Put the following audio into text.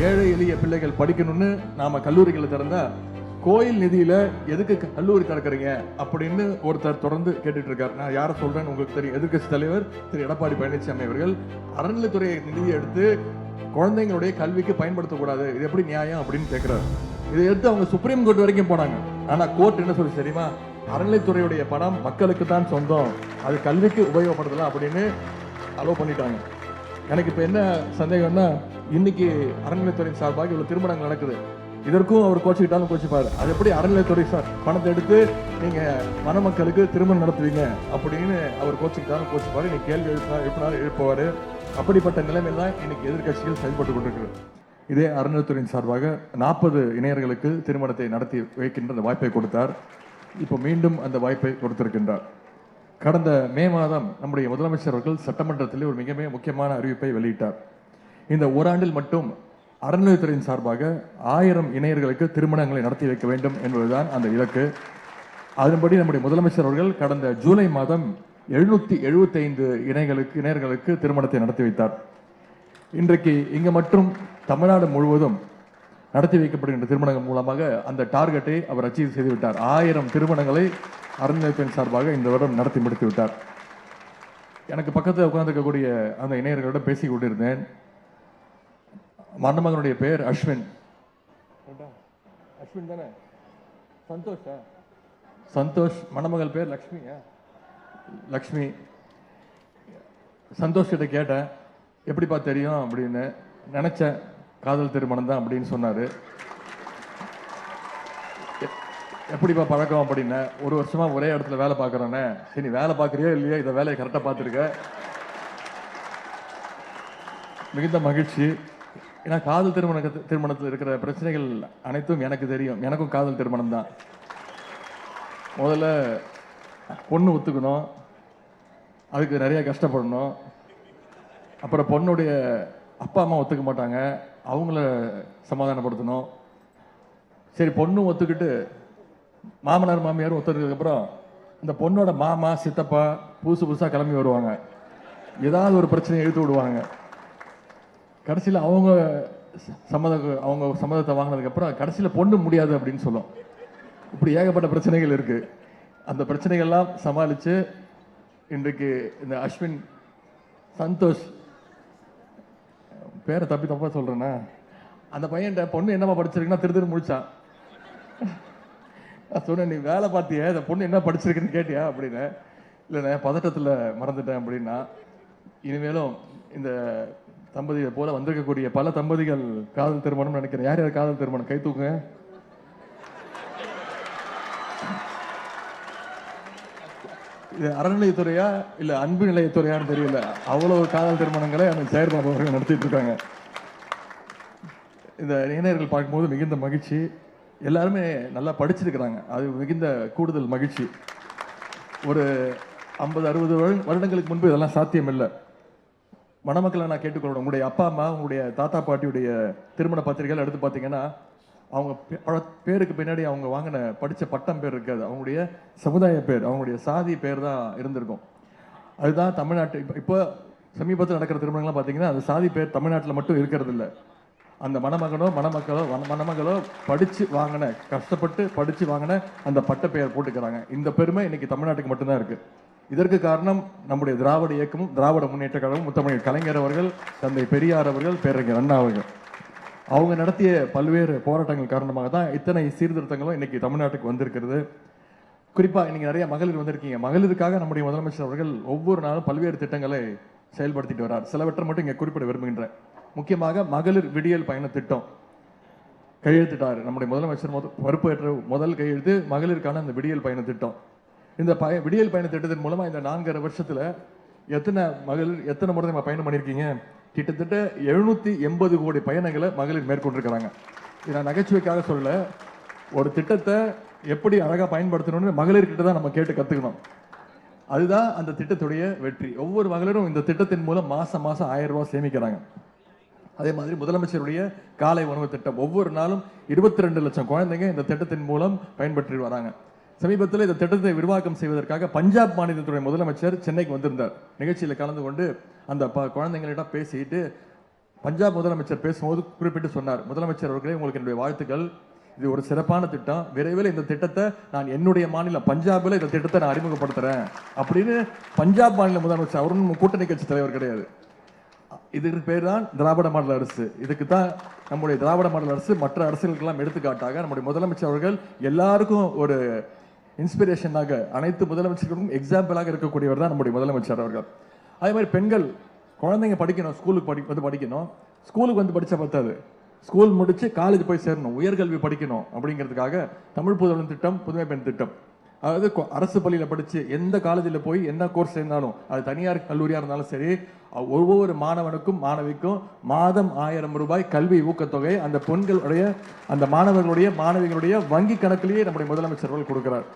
ஏழை எளிய பிள்ளைகள் படிக்கணும்னு நாம கல்லூரிகளை திறந்தா கோயில் நிதியில எதுக்கு க- கல்லூரி திறக்கறீங்க? அப்படின்னு ஒருத்தர் தொடர்ந்து கேட்டுட்டு இருக்காரு நான் யாரை சொல்றேன்னு உங்களுக்கு தெரியும். எதிர்கட்சி தலைவர் திரு. எடப்பாடி பழனிசாமி அவர்கள் அறநிலைத்துறை நிதியை எடுத்து குழந்தைங்களுடைய கல்விக்கு பயன்படுத்தக்கூடாது. இது எப்படி நியாயம் அப்படின்னு கேட்கிறாரு. இதை எடுத்து அவங்க சுப்ரீம் கோர்ட் வரைக்கும் போனாங்க. ஆனா கோர்ட் என்ன சொல்லி தெரியுமா? அறநிலைத்துறையுடைய பணம் மக்களுக்கு தான் சொந்தம். அது கல்விக்கு உபயோகப்படுத்தலாம் அப்படின்னு அலோவ் பண்ணிட்டாங்க. எனக்கு இப்போ என்ன சந்தேகம்னா இன்னைக்கு அறநிலைத்துறை சார்பாக இவ்வளவு திருமணங்கள் நடக்குது. இதற்கும் அவர் கோச்சிக்கிட்டாலும் கோச்சிப்பாரு. அது எப்படி அறநிலைத்துறை சார்? பணத்தை எடுத்து நீங்க மணமக்களுக்கு திருமணம் நடத்துவீங்க அப்படின்னு அவர் கோச்சிக்கிட்டாலும் கோச்சிப்பாரு. நீ கேள்வி எழுப்பினா எழுப்பினாலும் எழுப்புவாரு. அப்படிப்பட்ட நிலைமையில் தான் இன்னைக்கு எதிர்க்கட்சிகள் செயல்பட்டு கொண்டிருக்கிறது. இதே அறநிலைத்துறையின் சார்பாக நாற்பது இணையர்களுக்கு திருமணத்தை நடத்தி வைக்கின்ற அந்த வாய்ப்பை கொடுத்தார். இப்போ மீண்டும் அந்த வாய்ப்பை கொடுத்திருக்கின்றார். கடந்த மே மாதம் நம்முடைய முதலமைச்சர் அவர்கள் சட்டமன்றத்தில் ஒரு மிக மிக முக்கியமான அறிவிப்பை வெளியிட்டார். இந்த ஓராண்டில் மட்டும் அறநிலையத்துறையின் சார்பாக ஆயிரம் இணையர்களுக்கு திருமணங்களை நடத்தி வைக்க வேண்டும் என்பதுதான் அந்த இலக்கு. அதன்படி நம்முடைய முதலமைச்சர் அவர்கள் கடந்த ஜூலை மாதம் எழுநூற்றி எழுபத்தைந்து இணைகளுக்கு இணையர்களுக்கு திருமணத்தை நடத்தி வைத்தார். இன்றைக்கு இங்கே மற்றும் தமிழ்நாடு முழுவதும் நடத்தி வைக்கப்படுகின்ற திருமணங்கள் மூலமாக அந்த டார்கெட்டை அவர் அச்சீவ் செய்துவிட்டார் ஆயிரம் திருமணங்களை அறநிலையத்தின் சார்பாக இந்த வருடம் நடத்தி முடித்து விட்டார். எனக்கு பக்கத்தில் உட்கார்ந்துருக்கக்கூடிய அந்த இணையர்களிடம் பேசிக் கொண்டிருந்தேன். மணமகனுடைய பெயர் அஸ்வின். அஸ்வின் தானே? சந்தோஷா? சந்தோஷ் மணமகள் பேர் லக்ஷ்மியா? லக்ஷ்மி. சந்தோஷ் கிட்ட கேட்டேன் எப்படிப்பா தெரியும் அப்படின்னு. நினைச்சேன் காதல் திருமணம் தான் அப்படின்னு சொன்னாரு. எப்படிப்பா பழக்கம் அப்படின்ன. ஒரு வருஷமா ஒரே இடத்துல வேலை பார்க்கறேனே. சரி நீ வேலை பார்க்கறியோ இல்லையோ? இந்த வேலையை கரெக்டாக பார்த்துருக்க. மிகுந்த மகிழ்ச்சி. ஏன்னா காதல் திருமண திருமணத்தில் இருக்கிற பிரச்சனைகள் அனைத்தும் எனக்கு தெரியும். எனக்கும் காதல் திருமணம் தான் முதல்ல பொண்ணு ஒத்துக்கணும். அதுக்கு நிறைய கஷ்டப்படணும். அப்புறம் பொண்ணுடைய அப்பா அம்மா ஒத்துக்க மாட்டாங்க. அவங்கள சமாதானப்படுத்தணும். சரி பொண்ணும் ஒத்துக்கிட்டு மாமனார் மாமியாரும் ஒத்துக்கிறதுக்கப்புறம் இந்த பொண்ணோட மாமா சித்தப்பா புதுசு புதுசாக கிளம்பி வருவாங்க. ஏதாவது ஒரு பிரச்சனையை எழுத்து விடுவாங்க. கடைசியில் அவங்க சம்மதம் அவங்க சம்மதத்தை வாங்கினதுக்கப்புறம் கடைசியில் பொண்ணு முடியாது அப்படின்னு சொல்லும். இப்படி ஏகப்பட்ட பிரச்சனைகள் இருக்குது அந்த பிரச்சனைகள்லாம் சமாளித்து இன்றைக்கு இந்த அஸ்வின் சந்தோஷ் பேரை தப்பி தப்பா சொல்கிறேன்னா அந்த பையன்கிட்ட பொண்ணு என்னம்மா படிச்சிருக்குன்னா திரு திரு முடிச்சான். நான் சொன்னேன் நீ வேலை பார்த்தியா? இந்த பொண்ணு என்ன படிச்சிருக்குன்னு கேட்டியா? அப்படின்னு. இல்லைண்ணே பதட்டத்தில் மறந்துட்டேன் அப்படின்னா இனிமேலும் இந்த தம்பதியை போல வந்திருக்கக்கூடிய பல தம்பதிகள் காதல் திருமணம் நினைக்கிறேன். யார் யார் காதல் திருமணம்? கை தூக்குங்க. இது அறநிலையத்துறையா இல்ல அன்பு நிலையத்துறையான்னு தெரியல. அவ்வளவு காதல் திருமணங்களை அந்த செயற்பாடு அவர்கள் நடத்திட்டு இருக்காங்க. இந்த இளைஞர்கள் பார்க்கும்போது மிகுந்த மகிழ்ச்சி. எல்லாருமே நல்லா படிச்சிருக்கிறாங்க. அது மிகுந்த கூடுதல் மகிழ்ச்சி. ஒரு ஐம்பது அறுபது வருடங்களுக்கு முன்பு இதெல்லாம் சாத்தியம் இல்லை மணமக்களை நான் கேட்டுக்கொள்றேன் உங்களுடைய அப்பா அம்மா உங்களுடைய தாத்தா பாட்டியுடைய திருமண பத்திரிகைகள் எடுத்து பார்த்தீங்கன்னா அவங்க பே- பழ- பேருக்கு பின்னாடி அவங்க வாங்கின படித்த பட்டம் பேர் இருக்காது. அவங்களுடைய சமுதாய பேர் அவங்களுடைய சாதி பேர் தான் இருந்திருக்கும். அதுதான் தமிழ்நாட்டு இப்போ இப்போ சமீபத்தில் நடக்கிற திருமணங்கள்லாம் பார்த்தீங்கன்னா அந்த சாதி பேர் தமிழ்நாட்டில் மட்டும் இருக்கிறது இல்லை அந்த மணமகனோ மணமக்களோ மணமகளோ படித்து வாங்கின கஷ்டப்பட்டு படித்து வாங்கின அந்த பட்ட பெயர் போட்டுக்கிறாங்க. இந்த பெருமை இன்னைக்கு தமிழ்நாட்டுக்கு மட்டும்தான் இருக்குது இதற்கு காரணம் நம்முடைய திராவிட இயக்கமும் திராவிட முன்னேற்ற கழகம் முத்தமிழ் கலைஞர் அவர்கள் தந்தை பெரியார் அவர்கள் பேரறிஞர் அண்ணா அவர்கள். அவங்க நடத்திய பல்வேறு போராட்டங்கள் காரணமாக தான் இத்தனை சீர்திருத்தங்களும் இன்னைக்கு தமிழ்நாட்டுக்கு வந்திருக்கிறது. குறிப்பாக நீங்கள் நிறைய மகளிர் வந்திருக்கீங்க. மகளிருக்காக நம்முடைய முதலமைச்சர் அவர்கள் ஒவ்வொரு நாளும் பல்வேறு திட்டங்களை செயல்படுத்திட்டு வரார். சிலவற்றை மட்டும் இங்கே குறிப்பிட விரும்புகின்றேன். முக்கியமாக மகளிர் விடியல் பயண திட்டம் கையெழுத்திட்டார். நம்முடைய முதலமைச்சர் முத பொறுப்பேற்ற முதல் கையெழுத்து மகளிருக்கான அந்த விடியல் பயண திட்டம். இந்த பய விடியல் பயண திட்டத்தின் மூலமாக இந்த நான்கரை வருஷத்தில் எத்தனை மகளிர் எத்தனை முறை நம்ம பயணம் பண்ணியிருக்கீங்க? கிட்டத்தட்ட எழுநூற்றி எண்பது கோடி பயணங்களை மகளிர் மேற்கொண்டிருக்கிறாங்க. இதை நான் நகைச்சுவைக்காக சொல்ல ஒரு திட்டத்தை எப்படி அழகாக பயன்படுத்தணும்னு மகளிர்கிட்ட தான் நம்ம கேட்டு கற்றுக்கணும் அதுதான் அந்த திட்டத்துடைய வெற்றி. ஒவ்வொரு மகளிரும் இந்த திட்டத்தின் மூலம் மாதம் மாதம் ஆயிரம் ரூபாய் சேமிக்கிறாங்க. அதே மாதிரி முதலமைச்சருடைய காலை உணவு திட்டம். ஒவ்வொரு நாளும் இருபத்தி ரெண்டு லட்சம் குழந்தைங்க இந்த திட்டத்தின் மூலம் பயன்பெற்று வராங்க. சமீபத்தில் இந்த திட்டத்தை விரிவாக்கம் செய்வதற்காக பஞ்சாப் மாநிலத்துடைய முதலமைச்சர் சென்னைக்கு வந்திருந்தார். நிகழ்ச்சியில் கலந்து கொண்டு அந்த ப குழந்தைங்களிடம் பேசிட்டு பஞ்சாப் முதலமைச்சர் பேசும்போது குறிப்பிட்டு சொன்னார். முதலமைச்சர் அவர்களே உங்களுக்கு என்னுடைய வாழ்த்துக்கள். இது ஒரு சிறப்பான திட்டம். விரைவில் இந்த திட்டத்தை நான் என்னுடைய மாநிலம் பஞ்சாபில் இந்த திட்டத்தை நான் அறிமுகப்படுத்துகிறேன் அப்படின்னு பஞ்சாப் மாநில முதலமைச்சர் அவரும் கூட்டணி கட்சி தலைவர் கிடையாது. இதுக்கு பேர் தான் திராவிட மாடல் அரசு. இதுக்கு தான் நம்முடைய திராவிட மாடல் அரசு மற்ற அரசுகளுக்கெல்லாம் எடுத்துக்காட்டாக நம்முடைய முதலமைச்சர் அவர்கள் எல்லாருக்கும் ஒரு இன்ஸ்பிரேஷனாக அனைத்து முதலமைச்சர்களுக்கும் எக்ஸாம்பிளாக இருக்கக்கூடியவர் தான் நம்முடைய முதலமைச்சர் அவர்கள். அதே மாதிரி பெண்கள் குழந்தைங்க படிக்கணும் ஸ்கூலுக்கு படி வந்து படிக்கணும். ஸ்கூலுக்கு வந்து படித்தா பத்தாது. ஸ்கூல் முடித்து காலேஜ் போய் சேரணும் உயர்கல்வி படிக்கணும் அப்படிங்கிறதுக்காக தமிழ் புதல்வன் திட்டம் புதுமை பெண் திட்டம். அதாவது கொ- அரசு பள்ளியில் படித்து எந்த காலேஜில் போய் என்ன கோர்ஸ் இருந்தாலும் அது தனியார் கல்லூரியாக இருந்தாலும் சரி ஒவ்வொரு மாணவனுக்கும் மாணவிக்கும் மாதம் ஆயிரம் ரூபாய் கல்வி ஊக்கத்தொகை அந்த பெண்களுடைய அந்த மாணவர்களுடைய மாணவிகளுடைய வங்கி கணக்கிலேயே நம்முடைய முதலமைச்சர்கள் கொடுக்கிறார்.